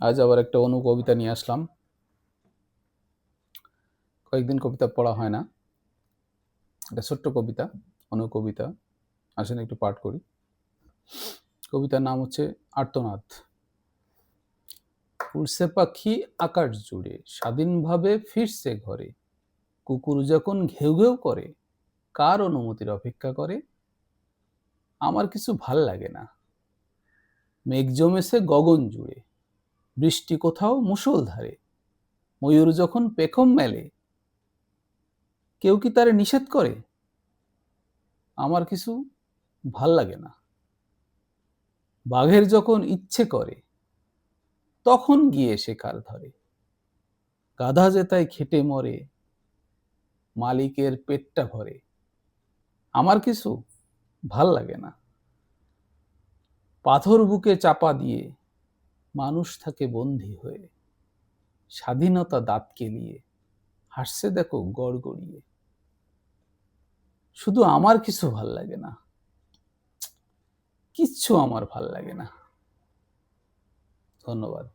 আজ আবার একটা অনু কবিতা নিয়ে আসলাম। কয়েকদিন কবিতা পড়া হয় না। একটা ছোট্ট কবিতা, অনু কবিতা। আসেন একটু পাঠ করি। কবিতার নাম হচ্ছে আর্তনাদ। উড়ছে পাখি আকাশ জুড়ে, স্বাধীনভাবে ফিরছে ঘরে। কুকুর যখন ঘেউ ঘেউ করে, কার অনুমতির অপেক্ষা করে? আমার কিছু ভালো লাগে না। মেঘ জমেছে গগন জুড়ে বৃষ্টি কোথাও মুষলধারে ময়ূর যখন পেখম মেলে, কেউ কি তারে নিষেধ করে? আমার কিছু ভালো লাগে না। বাঘের যখন ইচ্ছে করে, তখন গিয়ে সে কার ধরে। গাধা যে তাই খেটে মরে, মালিকের পেটটা ভরে। আমার কিছু ভালো লাগে না। পাথর বুকে চাপা দিয়ে মানুষ থাকে বন্দী হয়ে। স্বাধীনতা দাঁত কেলিয়ে হাসছে দেখো গড় গড়িয়ে শুধু আমার কিছু ভালো লাগে না, কিচ্ছু আমার ভালো লাগে না। ধন্যবাদ।